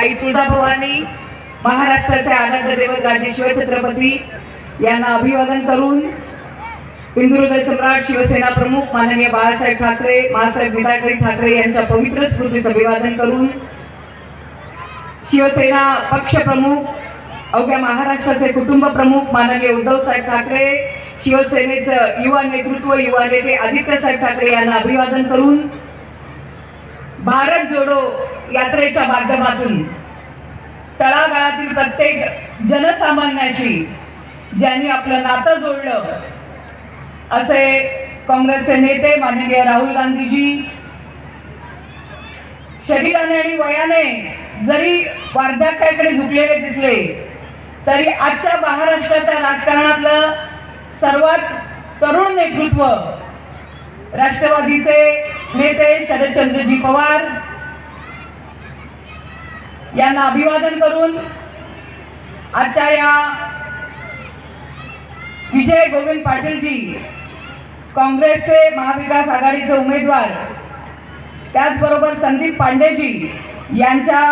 आई तुळजाभवानी महाराष्ट्राचे आराध्य दैवत राजे छत्रपती यांना अभिवादन करून हिंदू सम्राट शिवसेना प्रमुख माननीय बाळासाहेब ठाकरे मासाहेब निराकरी ठाकरे यांच्या पवित्र स्मृतीस अभिवादन करून शिवसेना पक्षप्रमुख अवघ्या महाराष्ट्राचे कुटुंब प्रमुख माननीय उद्धवसाहेब ठाकरे शिवसेनेचं युवा नेतृत्व युवा नेते आदित्यसाहेब ठाकरे यांना अभिवादन करून भारत जोडो यात्रेच्या माध्यमातून. तळागाळातील प्रत्येक जनसामान्याशी ज्यांनी आपलं नातं जोडलं असे काँग्रेसचे नेते माननीय राहुल गांधीजी शरीराने आणि वयाने जरी वार्धक्याकडे झुकलेले दिसले तरी आजच्या महाराष्ट्राच्या राजकारणातलं सर्वात तरुण नेतृत्व राष्ट्रवादीचे नेते शरदचंद्रजी पवार यांना अभिवादन करून आजच्या या विजय गोविंद पाटीलजी काँग्रेसचे महाविकास आघाडीचे उमेदवार त्याचबरोबर संदीप पांडेजी यांच्या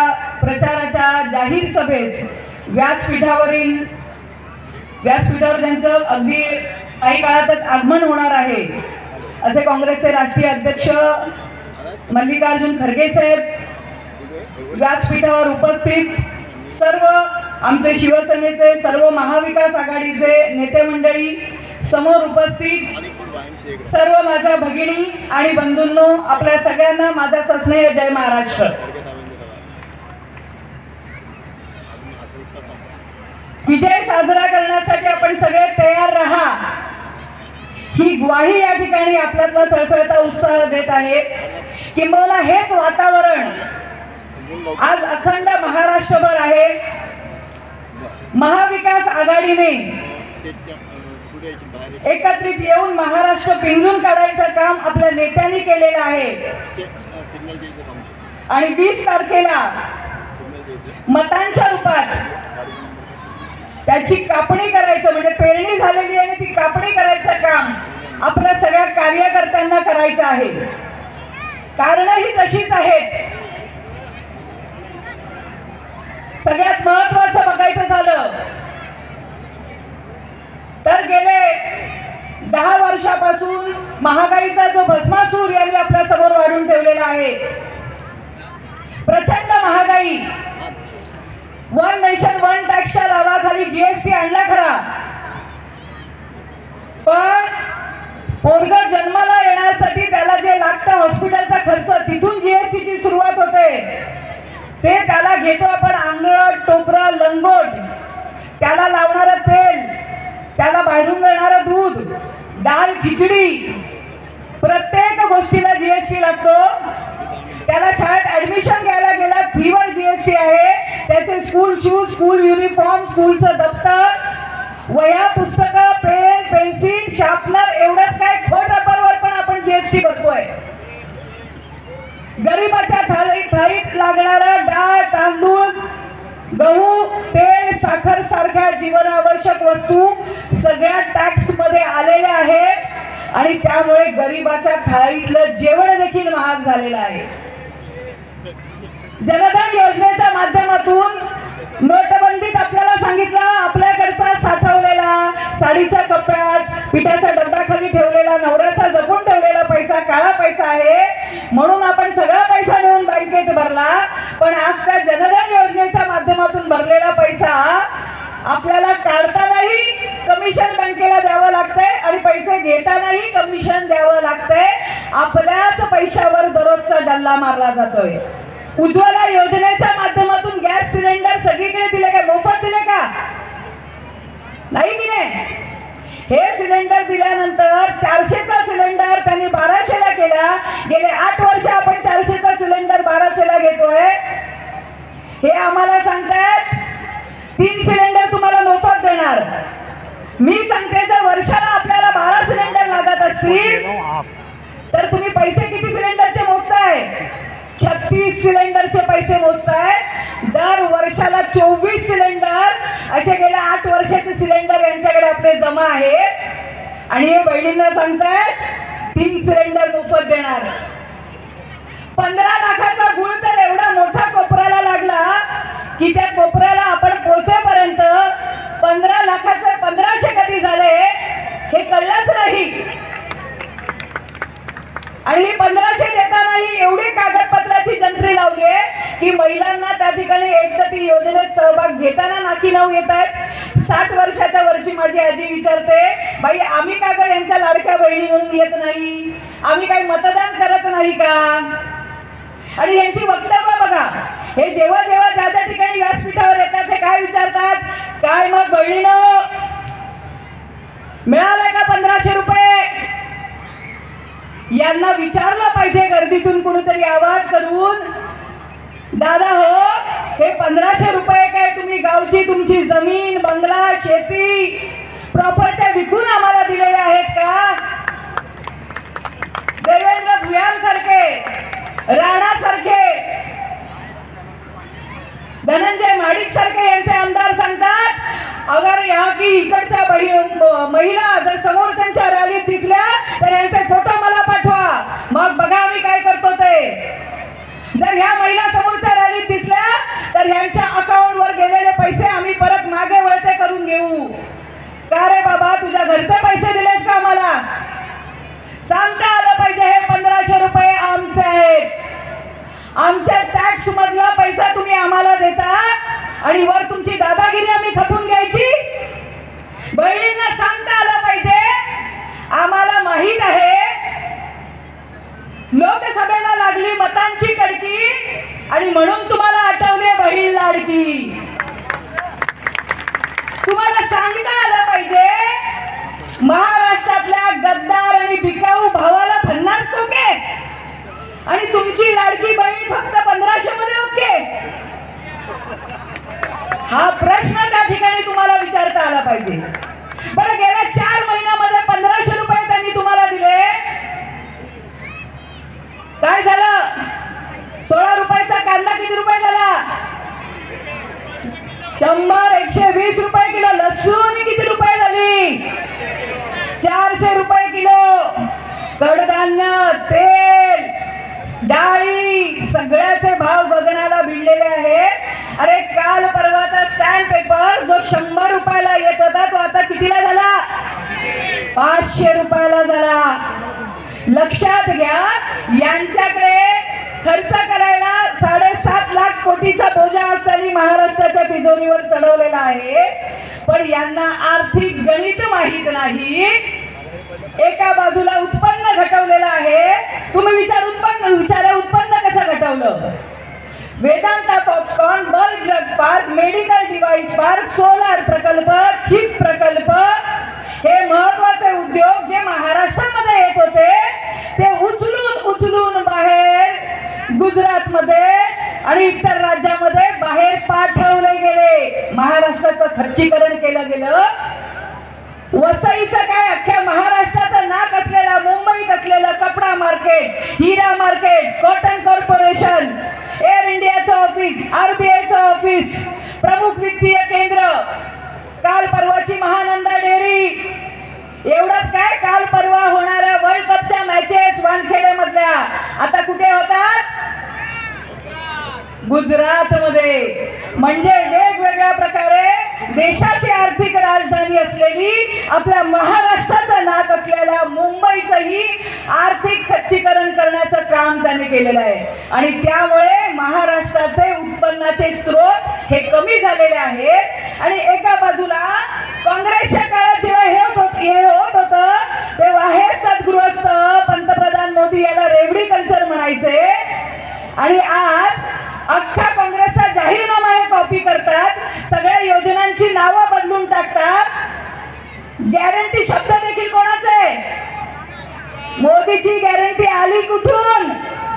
प्रचाराच्या जाहीर सभेस व्यासपीठावरील व्यासपीठावर त्यांचं अगदी काही काळातच आगमन होणार आहे. असे काँग्रेसचे राष्ट्रीय अध्यक्ष मल्लिकार्जुन खरगे साहेब व्यासपीठावर उपस्थित सर्व आमचे शिवसेनेचे सर्व महाविकास आघाडीचे नेते मंडळी समोर उपस्थित सर्व माझ्या भगिनी आणि बंधूंनो आपल्या सगळ्यांना माझा सस्नेह जय महाराष्ट्र. विजय साजरा करण्यासाठी आपण सगळे तयार राहा. ही ग्वाही या ठिकाणी आपल्यातला सळसळता उत्साह देत आहे. किंबहुना हेच वातावरण आज अखंड महाराष्ट्रभर आहे. महाविकास आघाडीने एकत्रित येऊन महाराष्ट्र पिंजून काढायचं काम आपल्या नेत्यांनी केलेलं आहे. आणि वीस तारखेला मतांच्या रूपात त्याची कापणी करायचं म्हणजे पेरणी झालेली आहे आणि ती कापणी करायचं काम आपल्या सगळ्या कार्यकर्त्यांना करायचं आहे. कारणही तशीच आहेत. सगळ्यात महत्वाचं बघायचं झालं तर गेले दहा वर्षापासून महागाईचा जो भस्मासूर यांनी आपल्यासमोर वाढून ठेवलेला आहे. प्रचंड महागाई. वन नेशन वन जीएसटी आणला खरा. पण पोरग जन्माला येण्यासाठी त्याला जे लागतं हॉस्पिटलचा खर्च तिथून जीएसटीची सुरुवात होते. ते त्याला घेतो आपण आंगळ टोपरा लंगोट. त्याला लावणारं तेल त्याला बाहेरून जाणार दूध डाळ खिचडी. प्रत्येक गोष्टीला जीएसटी लागतो. त्याला शाळेत ऍडमिशन घ्यायला गेला. फीवर टी आहे. त्याचे स्कूल शूज स्कूल युनिफॉर्म स्कूलचं दप्तर वह्या पुस्तकं पेन पेन्सिल शार्पनर एवढंच काय खोट रबरवर पण आपण जी एस टी भरतोय. गरिबाच्या थाळी थाळीत लागणारा डाळ तांदूळ गहू तेल साखर सारख्या जीवनावश्यक वस्तू सगळ्या टॅक्समध्ये आलेल्या आहेत. आणि त्यामुळे गरिबाच्या थाळीतलं जेवण देखील महाग झालेलं आहे. जनधन योजनेच्या माध्यमातून नोटबंदीत आपल्याला सांगितलं आपल्याकडचा साठवलेला साडीच्या कपड्यात पिठाच्या डब्याखाली ठेवलेला नवऱ्याचा जपून ठेवलेला पैसा काळा पैसा आहे. म्हणून आपण सगळा पैसा नेऊन बँकेत भरला. पण आज त्या जनधन योजनेच्या माध्यमातून भरलेला पैसा आपल्याला काढतानाही कमिशन बँकेला द्यावं लागतंय आणि पैसे घेतानाही कमिशन द्यावं लागतंय. आपल्याच पैशावर दररोजचा डल्ला मारला जातोय. उज्ज्वल योजनेच्या माध्यमातून गॅस सिलेंडर सगळीकडे दिले का? मोफत दिले का? नाही दिले हे सिलेंडर दिल्यानंतर चारशेचा सिलेंडर त्यांनी बाराशेला केला. गेले आठ वर्ष आपण चारशेचा सिलेंडर बाराशेला घेतोय. हे आम्हाला सांगतायत तीन सिलेंडर तुम्हाला मोफत देणार. मी सांगते तीस सिलेंडरचे पैसे मोजताय. दर वर्षाला चोवीस सिलेंडर. असे गेल्या आठ वर्षाचे सिलेंडर यांच्याकडे आपले जमा आहेत. आणि हे बहिणींना सांगताय तीन सिलेंडर मोफत देणार. पंधरा लाखाचा गुळ तर एवढा मोठा कोपऱ्याला लागला की त्या कोपऱ्याला आपण पोचेपर्यंत पंधरा लाखाचे पंधराशे कधी झाले हे कळलंच नाही. आणि ही पंधराशे देतानाही एवढी कागदपत्राची लावली आहे की महिलांना त्या ठिकाणी एक तर ती योजनेत सहभाग घेताना नाकी नऊ येत आहेत. साठ वर्षाच्या वरची माझी आजी विचारते बाई आम्ही का ग यांच्या लाडक्या बहिणी म्हणून येत नाही? आम्ही काही मतदान करत नाही का? आणि यांची वक्तव्य बघा. हे जेव्हा जेव्हा ज्या ज्या ठिकाणी व्यासपीठावर येतात ते काय विचारतात? काय मग बहिणीनं मिळालं का पंधराशे रुपये यांना विचारला पाहिजे गर्दीतून कुणीतरी आवाज करून. दादा हो हे पंधराशे रुपये काय तुम्ही गावची तुमची जमीन बंगला शेती प्रॉपर्ट्या विकून आम्हाला दिलेल्या आहेत का? देवेंद्र भुयार सारखे राणा सारखे धनंजय माडिक सारखे यांचे आमदार सांगतात अगर या की इकडच्या महिला जर समोरच्यांच्या रॅलीत दिसल्या तर यांचे फोटो मला पाठवा मग बघा आम्ही काय करतो ते जर ह्या महिला समोरच्या रॅलीत दिसल्या तर ह्यांच्या अकाउंटवर गेलेले पैसे आम्ही परत मागे वळते करून घेऊ का रे बाबा तुझ्या घरचे पैसे दिलेस का आम्हाला? सांगता आलं पाहिजे हे पंधराशे रुपये आमचे आहेत. आमच्या टॅक्स मधला पैसा तुम्ही आम्हाला देता आणि वर तुमची दादागिरी आम्ही खपून घ्यायची? बहिणींना सांगता आलं पाहिजे. आम्हाला माहीत आहे लोकसभेला लागली मतांची कडकी आणि म्हणून तुम्हाला आठवली बहीण लाडकी तुम्हाला सांगता आलं पाहिजे महाराष्ट्रातल्या गद्दार आणि बिकाऊ भावाला पन्नास कोके आणि तुमची लाडकी बहीण फक्त पंधराशे मध्ये ओके हा प्रश्न त्या ठिकाणी तुम्हाला विचारता आला पाहिजे बरं गेल्या चार महिन्यामध्ये पंधराशे रुपये त्यांनी तुम्हाला दिले काय झालं सोळा रुपयाचा कांदा किती रुपये झाला शंभर एकशे वीस रुपये किलो लसूण किती रुपये झाली चारशे रुपये किलो. कडधान्य तेल डाळी सगळ्याचे भाव गगनाला भिडलेले आहेत अरे काल परवाचा स्टॅम्प पेपर जो शंभर रुपयाला येत होता तो आता कितीला झाला? पाचशे रुपयाला झाला. लक्षात घ्या यांच्याकडे खर्च करायला साडेसात लाख कोटीचा बोजा असताना महाराष्ट्राच्या तिजोरीवर चढवलेला आहे. पण यांना आर्थिक गणित माहीत नाही. एका बाजूला उत्पन्न घटवलेलं आहे. तुम्ही विचार उत्पन्न विचारा उत्पन्न कसं घटवलं? Vedanta Foxconn bulk drug park medical device park solar प्रकल्प चिप प्रकल्प. हे महत्त्वाचे उद्योग जे महाराष्ट्रामध्ये येत होते ते उचलून उचलून बाहेर गुजरातमध्ये आणि इतर राज्यामध्ये बाहेर पाठवले गेले. महाराष्ट्राचं खच्चीकरण केलं गेलं. वसईचं काय अख्ख्या गुजरातमध्ये. म्हणजे वेगवेगळ्या प्रकारे देशाची आर्थिक राजधानी असलेली आपल्या महाराष्ट्राचा नाक असलेल्या मुंबईचंही आर्थिक खच्चीकरण करण्याचं काम त्याने केलेलं आहे. आणि त्यामुळे महाराष्ट्राचे उत्पन्नाचे स्रोत हे कमी झालेले आहेत. आणि एका बाजूला काँग्रेसच्या काळात जेव्हा हे होत होत- हे होत होतं तेव्हा हे सद्गृहस्थ पंतप्रधान मोदी याला रेवडी कल्चर म्हणायचे. आणि आज अख्ख्या काँग्रेसचा जाहीरनामा हे कॉपी करतात. सगळ्या योजनांची नावं बदलून टाकतात. गॅरंटी शब्द देखील आहे मोदीची गॅरंटी आली कुठून?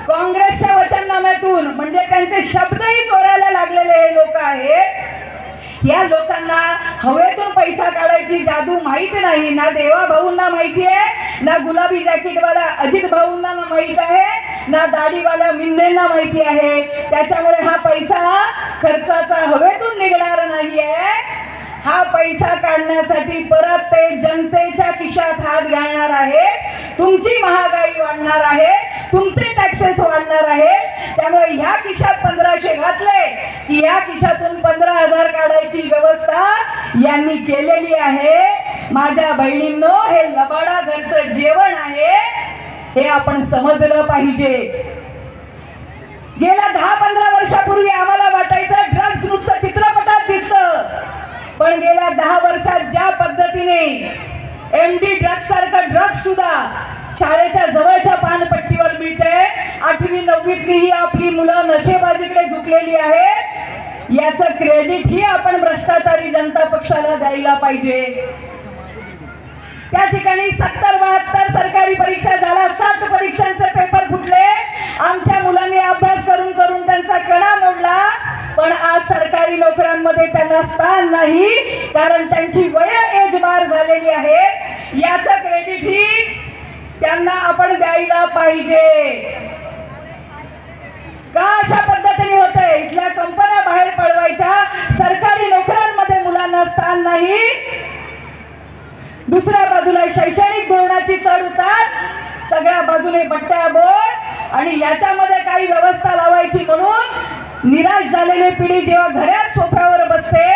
काँग्रेसच्या वचननाम्यातून. म्हणजे त्यांचे शब्दही चोरायला लागलेले हे लोक आहेत. या लोकांना हवेतून पैसा काढायची जादू माहिती नाही. ना देवा भाऊंना माहिती आहे ना गुलाबी जॅकेटवाला अजित भाऊंना माहीत आहे ना दाढीवाला मिंदेंना माहिती आहे. त्याच्यामुळे हा पैसा खर्चाचा हवेतून निघणार नाही आहे हा पैसा काढण्यासाठी परत ते जनतेच्या खिशात हात घालणार आहे. तुमची महागाई वाढणार आहे. तुमचे टॅक्सेस वाढणार आहे. त्यामुळे ह्या खिशात पंधराशे घातले. की ह्या खिशातून पंधरा हजार काढायची व्यवस्था यांनी केलेली आहे. माझ्या बहिणींनो हे लबाडा घरचं जेवण आहे. हे आपण समजलं पाहिजे. गेल्या दहा पंधरा वर्षापूर्वी आम्हाला वाटायचं ड्रग्स नुसतं चित्रपटात दिसतं. पण गेल्या दहा वर्षात ज्या पद्धतीने एम डी ड्रग्स सारखं ड्रग्स सुद्धा शाळेच्या जवळच्या पानपट्टीवर मिळते आठवी नववीतली ही आपली मुलं नशेबाजीकडे झुकलेली आहे याचं क्रेडिट ही आपण भ्रष्टाचारी जनता पक्षाला द्यायला पाहिजे. त्या ठिकाणी सत्तर बहात्तर सरकारी परीक्षा झाल्या सात परीक्षांचे पेपर फुटले. आमच्या मुलांनी अभ्यास करून करून त्यांचा कणा मोडला. पण आज सरकारी नोकऱ्यांमध्ये त्यांना स्थान नाही कारण त्यांची वय एज बार झालेली आहे. याचं क्रेडिट ही त्यांना आपण द्यायला पाहिजे. का अशा पद्धतीने होते इथल्या कंपन्या बाहेर पडवायच्या सरकारी नोकऱ्यांमध्ये मुलांना स्थान नाही. दुसऱ्या बाजूला शैक्षणिक धोरणाची चढ उतार सगळ्या बाजूने बट्ट्या बोट आणि याच्यामध्ये काही व्यवस्था लावायची म्हणून निराश झालेली पिढी जेव्हा घरात सोफ्यावर बसते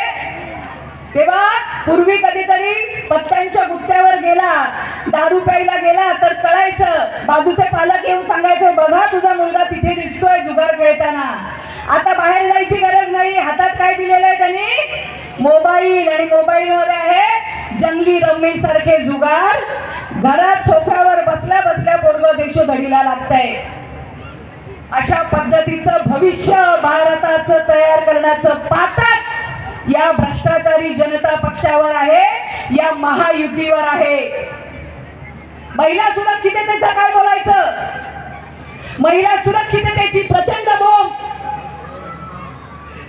तेव्हा पूर्वी कधीतरी पत्त्यांच्या गुत्त्यावर गेला दारू प्यायला गेला तर कळायचं बाजूचे पालक येऊन सांगायचे बघा तुझा मुलगा तिथे दिसतोय जुगार खेळताना. आता बाहेर जायची गरज नाही हातात काय दिलेलं आहे त्यांनी? मोबाईल. आणि मोबाईल मध्ये आहे जंगली रम्मी सारखे जुगार घरात सोफ्यावर बसल्या बसल्या पोरग देशोधडीला लागतंय. अशा पद्धतीचं भविष्य भारताचं तयार करण्याचं पातक या भ्रष्टाचारी जनता पक्षावर आहे या महायुतीवर आहे. महिला सुरक्षिततेचं काय बोलायचं? महिला सुरक्षिततेची प्रचंड बोंब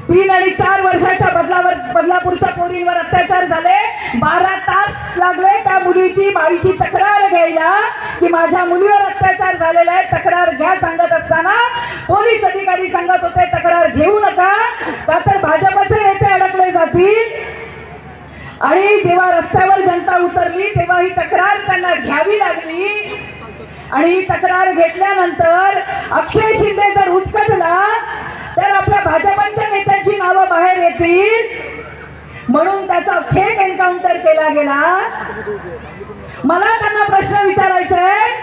तीन आणि चार वर्षाच्या बदलावर बदलापूरच्या पोरींवर अत्याचार झाले. बारा तास लागले त्या मुलीची बाईची तक्रार घ्यायला की माझ्या मुलीवर अत्याचार झालेला आहे तक्रार घ्या सांगत असताना पोलीस अधिकारी सांगत होते तक्रार घेऊ नका का तर भाजपचे नेते अडकले जातील. आणि जेव्हा रस्त्यावर जनता उतरली तेव्हा ही तक्रार त्यांना घ्यावी लागली. आणि ही तक्रार घेतल्यानंतर अक्षय शिंदे जर उचकटला तर आपल्या भाजपच्या नेते नेत्यांची नावं बाहेर येतील. म्हणून त्याचा फेक एन्काउंटर केला गेला. मला त्यांना प्रश्न विचारायचा आहे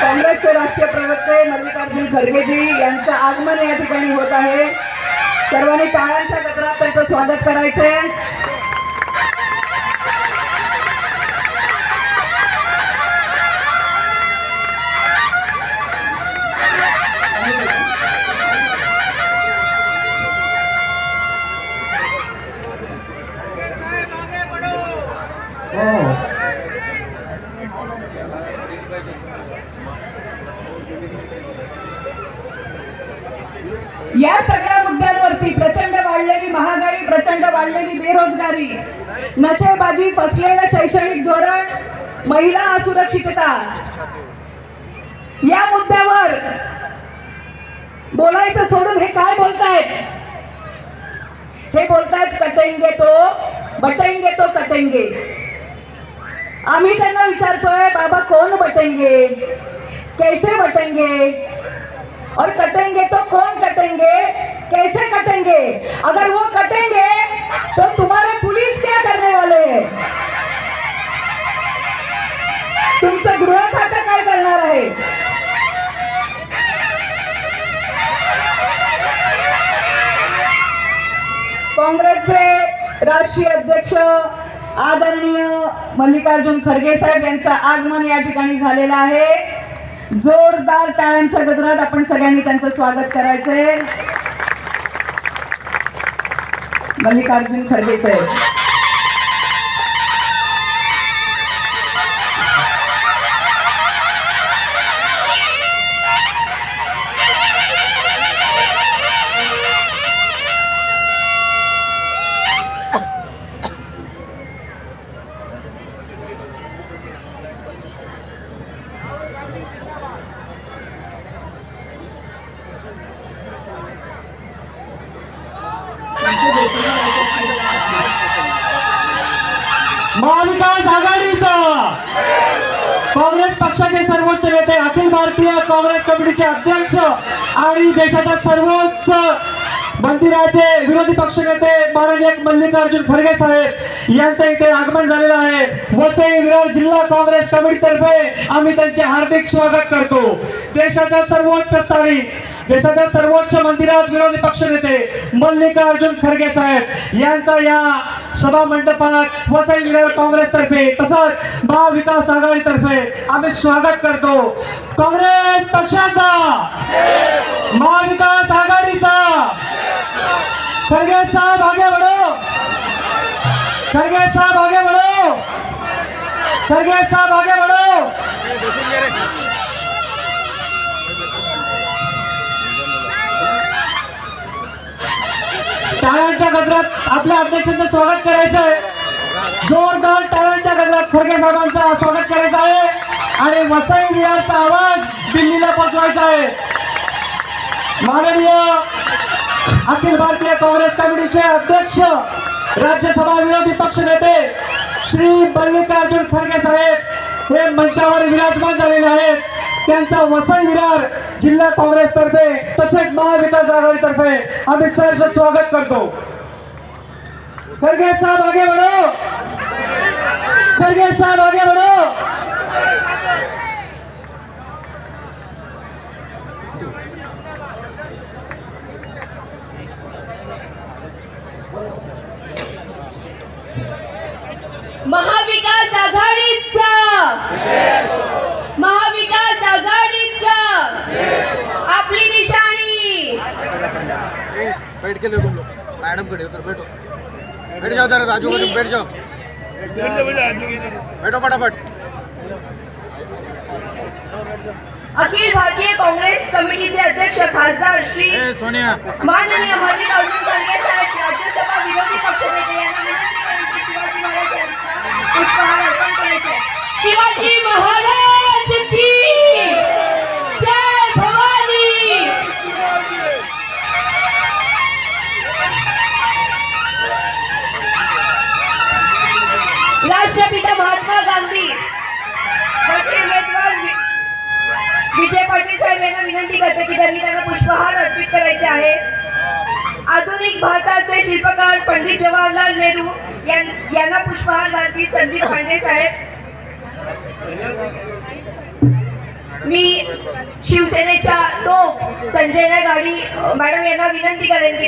काँग्रेसचे राष्ट्रीय प्रवक्ते मल्लिकार्जुन खरगेजी यांचं आगमन या ठिकाणी होत आहे. सर्वांनी टाळ्यांच्या गजरात त्यांचं स्वागत करायचंय. या सगळ्या मुद्द्यांवरती प्रचंड वाढलेली महागाई प्रचंड वाढलेली बेरोजगारी नशेबाजी फसलेलं शैक्षणिक धोरण महिला असुरक्षितता. या मुद्द्यावर बोलायचं सोडून हे काय बोलतायत? हे बोलतायत कटेंगे तो बटेंगे तो कटेंगे. आम्ही त्यांना विचारतोय बाबा कोण बटेंगे? कैसे बटेंगे? और कटेंगे तो कौन कटेंगे? कैसे कटेंगे? अगर वो कटेंगे तो तुम्हारे पुलिस क्या करने वाले तुमचं गृह खातं काय करणार आहे? काँग्रेसचे राष्ट्रीय अध्यक्ष आदरणीय मल्लिकार्जुन खरगे साहेब यांचं आगमन या ठिकाणी झालेलं आहे. जोरदार टाळ्यांच्या गजरात आपण सगळ्यांनी त्यांचं स्वागत करायचंय. मल्लिकार्जुन खरगे साहेब आणि देशाच्या सर्वोच्च मंदिराचे विरोधी पक्षनेते माननीय मल्लिकार्जुन खरगे साहेब यांचं इथे आगमन झालेलं आहे. वसई विरार जिल्हा काँग्रेस कमिटीतर्फे आम्ही त्यांचे हार्दिक स्वागत करतो. देशाच्या सर्वोच्च स्थानी देशाच्या सर्वोच्च मंदिरात विरोधी पक्षनेते मल्लिकार्जुन खरगे साहेब यांचा या सभा मंडपात वसई विरार काँग्रेसतर्फे तसंच महाविकास आघाडीतर्फे आम्ही स्वागत करतो. काँग्रेस पक्षाचा महाविकास आघाडीचा. खरगे साहेब आगे बढ़ो खरगे साहेब आगे बढ़ो खरगे साहेब आगे बढ़ो टाळ्यांच्या गजरात आपल्या अध्यक्षांचं स्वागत करायचं आहे जोरदार टाळ्यांच्या गजरात खरगे साहेबांचं स्वागत करायचं आहे. आणि वसई विहारचा आवाज दिल्लीला पोचवायचा आहे. माननीय अखिल भारतीय काँग्रेस कमिटीचे अध्यक्ष राज्यसभा विरोधी पक्ष नेते श्री मल्लिकार्जुन खरगे साहेब हे मंचावर विराजमान झालेले आहेत. त्यांचा वसई विरार जिल्हा काँग्रेसतर्फे तसेच महाविकास आघाडीतर्फे आम्ही सहर्ष स्वागत करतो. खरगे साहेब आगे बढ़ो खरगे साहेब आगे बढ़ो बैठ के ले तुम लोग। मैडम खड़े उधर बैठो। बैठ जाओ उधर राजू मैडम बैठ जाओ। बैठो फटाफट। अखिल भारतीय काँग्रेस कमिटीचे अध्यक्ष खासदार श्री सोनिया। माननीय मल्लिकार्जुन खरगे साहेब राज्यसभा विरोधी पक्षनेते यांना विनंती की शिवाजी महाराज पुष्पहार अर्पण करायचे शिवाजी महाराज! आहे. आधुनिक भारताचे शिल्पकार पंडित जवाहरलाल नेहरू यांना पुष्पहार घालती संदीप पांडे साहेब. मी शिवसेनेच्या तो संजय गाडी मॅडम यांना विनंती करेन की